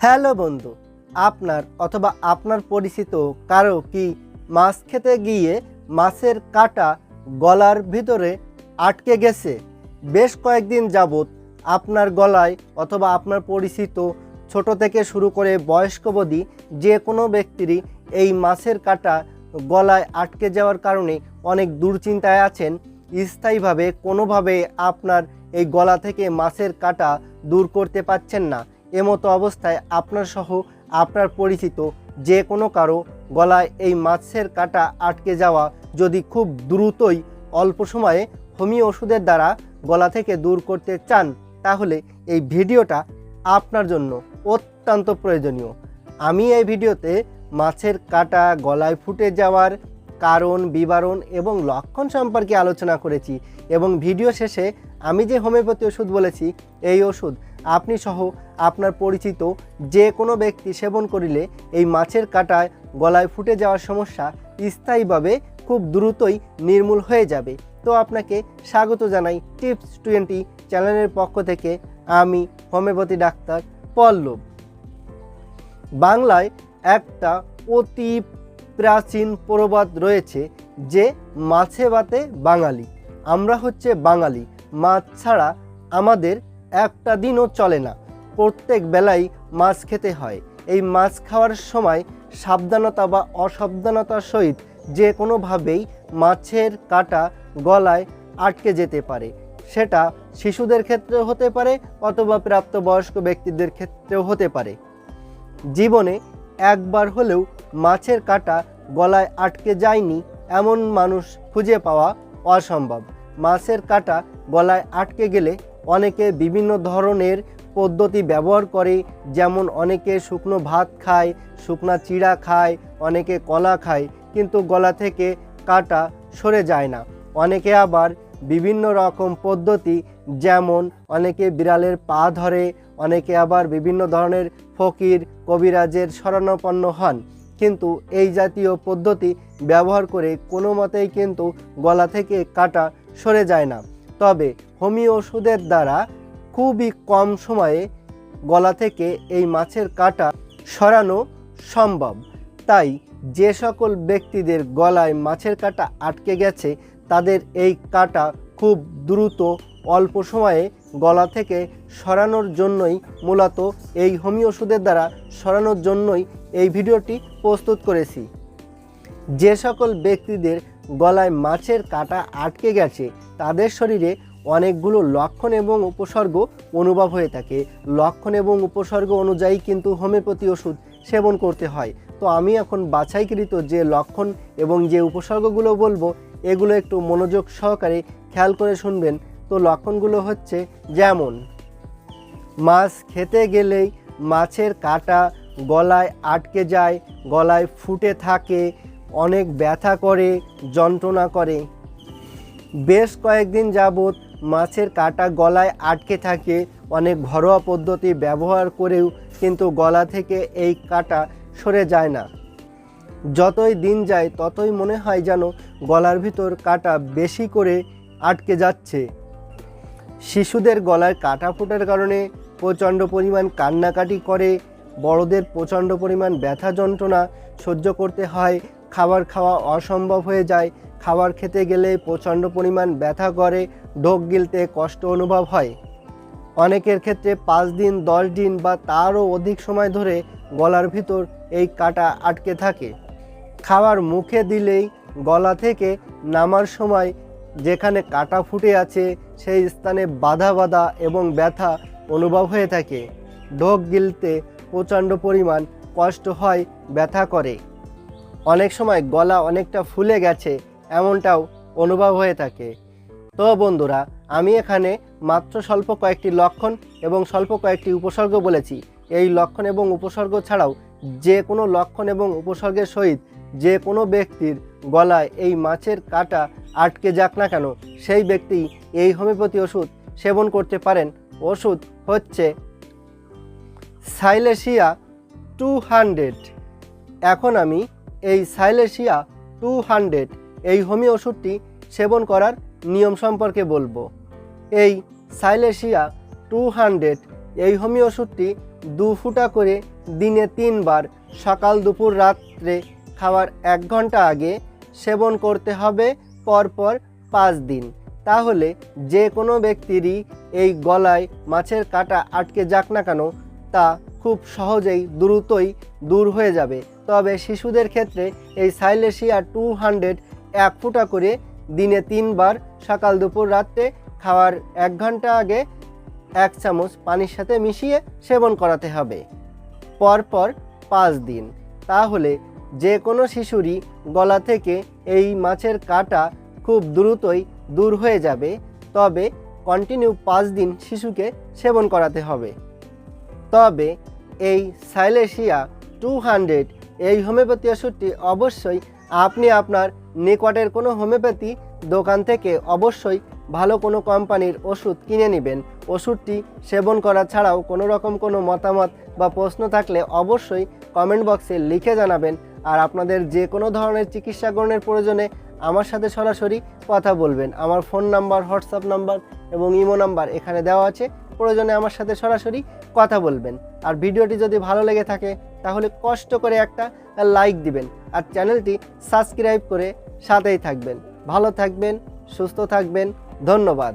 Hello বন্ধু, আপনার অথবা আপনার পরিচিত কারও কি মাছ খেতে গিয়ে মাছের কাঁটা গলার ভিতরে আটকে গেছে? বেশ কয়েকদিন যাবৎ আপনার গলায় অথবা আপনার পরিচিত ছোট থেকে শুরু করে বয়স্ক অবধি যে কোনো ব্যক্তিরই এই মাছের কাঁটা গলায় আটকে যাওয়ার কারণে অনেক দুশ্চিন্তায় আছেন। স্থায়ীভাবে কোনোভাবে আপনার এই গলা থেকে মাছের কাঁটা দূর করতে পারছেন না। এমতো অবস্থায় আপনার সহ আপনার পরিচিত যে কোনো কারও গলায় এই মাছের কাঁটা আটকে যাওয়া যদি খুব দ্রুতই অল্প সময়ে হোমিও ওষুধের দ্বারা গলা থেকে দূর করতে চান, তাহলে এই ভিডিওটা আপনার জন্য অত্যন্ত প্রয়োজনীয়। আমি এই ভিডিওতে মাছের কাঁটা, গলায় ফুটে যাওয়ার কারণ, বিবরণ এবং লক্ষণ সম্পর্কে আলোচনা করেছি এবং ভিডিও শেষে আমি যে হোমিওপ্যাথি ওষুধ বলেছি, এই ওষুধ আপনি সহ আপনার পরিচিত যে কোনো ব্যক্তি সেবন করিলে এই মাছের কাঁটায় গলায় ফুটে যাওয়ার সমস্যা স্থায়ীভাবে খুব দ্রুতই নির্মূল হয়ে যাবে। তো আপনাকে স্বাগত জানাই টিপস টোয়েন্টি চ্যানেলের পক্ষ থেকে আমি হোমিওপ্যাথি ডাক্তার পল্লব। বাংলায় একটা অতি প্রাচীন প্রবাদ রয়েছে যে মাছে ভাতে বাঙালি। আমরা হচ্ছে বাঙালি। মাছ ছাড়া আমাদের একটা দিনও চলে না। প্রত্যেক বেলায় মাছ খেতে হয়। এই মাছ খাওয়ার সময় সাবধানতা বা অসাবধানতার সহিত যে কোনোভাবেই মাছের কাঁটা গলায় আটকে যেতে পারে। সেটা শিশুদের ক্ষেত্রেও হতে পারে অথবা প্রাপ্তবয়স্ক ব্যক্তিদের ক্ষেত্রেও হতে পারে। জীবনে একবার হলেও মাছের কাঁটা গলায় আটকে যায়নি এমন মানুষ খুঁজে পাওয়া অসম্ভব। মাছের কাঁটা গলায় আটকে গেলে অনেকে বিভিন্ন ধরনের পদ্ধতি ব্যবহার করে, যেমন অনেকে শুকনো ভাত খায়, শুকনা চিড়া খায়, অনেকে কলা খায়, কিন্তু গলা থেকে কাটা সরে যায় না। অনেকে আবার বিভিন্ন রকম পদ্ধতি, যেমন অনেকে বিড়ালের পা ধরে, অনেকে আবার বিভিন্ন ধরনের ফকির, কবিরাজের শরণাপন্ন হন। কিন্তু এই জাতীয় পদ্ধতি ব্যবহার করে কোনো মতেই কিন্তু গলা থেকে কাটা সরে যায় না। তবে হোমিও ওষুধের দ্বারা খুবই কম সময়ে গলা থেকে এই মাছের কাটা সরানো সম্ভব। তাই যে সকল ব্যক্তিদের গলায় মাছের কাটা আটকে গেছে, তাদের এই কাটা খুব দ্রুত অল্প সময়ে গলা থেকে সরানোর জন্যই মূলত এই হোমিও ওষুধের দ্বারা সরানোর জন্যই এই ভিডিওটি প্রস্তুত করেছি। যে সকল ব্যক্তিদের গলায় মাছের কাঁটা আটকে গেছে তাদের শরীরে অনেকগুলো লক্ষণ এবং উপসর্গ অনুভব হয়ে থাকে। লক্ষণ এবং উপসর্গ অনুযায়ী কিন্তু হোমিওপ্যাথি ওষুধ সেবন করতে হয়। তো আমি এখন বাছাইকৃত যে লক্ষণ এবং যে উপসর্গগুলো বলব, এগুলো একটু মনোযোগ সহকারে খেয়াল করে শুনবেন। তো লক্ষণগুলো হচ্ছে যেমন, মাছ খেতে গেলেই মাছের কাঁটা গলায় আটকে যায়, গলায় ফুটে থাকে, অনেক ব্যথা করে, যন্ত্রণা করে। বেশ কয়েকদিন যাবৎ মাছের কাঁটা গলায় আটকে থাকে। অনেক ঘরোয়া পদ্ধতি ব্যবহার করেও কিন্তু গলা থেকে এই কাঁটা সরে যায় না। যতই দিন যায়, ততই মনে হয় যেন গলার ভিতর কাঁটা বেশি করে আটকে যাচ্ছে। শিশুদের গলায় কাটা ফোটার কারণে প্রচণ্ড পরিমাণ কান্নাকাটি করে। বড়দের প্রচণ্ড পরিমাণ ব্যথা যন্ত্রণা সহ্য করতে হয়। খাবার খাওয়া অসম্ভব হয়ে যায়। খাবার খেতে গেলে প্রচণ্ড পরিমাণ ব্যথা করে, ঢোক গিলতে কষ্ট অনুভব হয়। অনেকের ক্ষেত্রে পাঁচ দিন, দশ দিন বা তারও অধিক সময় ধরে গলার ভিতর এই কাটা আটকে থাকে। খাবার মুখে দিলেই গলা থেকে নামার সময় যেখানে কাটা ফুটে আছে, সেই স্থানে বাধা বাধা এবং ব্যথা অনুভব হয়ে থাকে। ঢোক গিলতে প্রচণ্ড পরিমাণ কষ্ট হয়, ব্যথা করে। অনেক সময় গলা অনেকটা ফুলে গেছে, এমনটাও অনুভব হয়ে থাকে। তো বন্ধুরা, আমি এখানে মাত্র স্বল্প কয়েকটি লক্ষণ এবং স্বল্প কয়েকটি উপসর্গ বলেছি। এই লক্ষণ এবং উপসর্গ ছাড়াও যে কোনো লক্ষণ এবং উপসর্গের সহিত যে কোনো ব্যক্তির গলায় এই মাছের কাটা আটকে যাক না কেন, সেই ব্যক্তি এই হোমিওপ্যাথি ওষুধ সেবন করতে পারেন। ওষুধ হচ্ছে সাইলেশিয়া টু হান্ড্রেড। এখন আমি এই সাইলেশিয়া টু হান্ড্রেড, এই হোমিও ওষুধটি সেবন করার নিয়ম সম্পর্কে বলব। এই সাইলেশিয়া টু হান্ড্রেড, এই হোমিও ওষুধটি দু ফুটা করে দিনে তিনবার সকাল দুপুর রাত্রে খাওয়ার এক ঘণ্টা আগে সেবন করতে হবে পরপর পাঁচ দিন। তাহলে যে কোনো ব্যক্তিরই এই গলায় মাছের কাঁটা আটকে যাক না কেন, তা খুব সহজেই দ্রুতই দূর হয়ে যাবে। তবে শিশুদের ক্ষেত্রে এই সাইলেশিয়া টু হান্ড্রেড এক ফুটা করে দিনে তিনবার সকাল দুপুর রাত্রে খাওয়ার এক ঘণ্টা আগে এক চামচ পানির সাথে মিশিয়ে সেবন করাতে হবে। পরপর পাঁচ দিন। তাহলে যে কোনো শিশুরই গলা থেকে এই মাছের কাঁটা খুব দ্রুতই দূর হয়ে যাবে, তবে কন্টিনিউ পাঁচ দিন শিশুকে সেবন করাতে হবে। তবে এই সাইলেশিয়া টু হান্ড্রেড এই হোমিওপ্যাথি ওষুধটি অবশ্যই আপনি আপনার নিকটের কোনো হোমিওপ্যাথি দোকান থেকে অবশ্যই ভালো কোনো কোম্পানির ওষুধ কিনে নেবেন। ওষুধটি সেবন করা ছাড়াও কোনো রকম কোনো মতামত বা প্রশ্ন থাকলে অবশ্যই কমেন্ট বক্সে লিখে জানাবেন আর আপনাদের যে কোনো ধরনের চিকিৎসা গ্রহণের প্রয়োজনে আমার সাথে সরাসরি কথা বলবেন। আমার ফোন নাম্বার, হোয়াটসঅ্যাপ নাম্বার এবং ইমো নাম্বার এখানে দেওয়া আছে। প্রয়োজনে আমার সাথে সরাসরি কথা বলবেন। আর ভিডিওটি যদি ভালো লেগে থাকে, তাহলে কষ্ট করে একটা লাইক দিবেন। আর চ্যানেলটি সাবস্ক্রাইব করে সাথেই থাকবেন। ভালো থাকবেন, সুস্থ থাকবেন। ধন্যবাদ।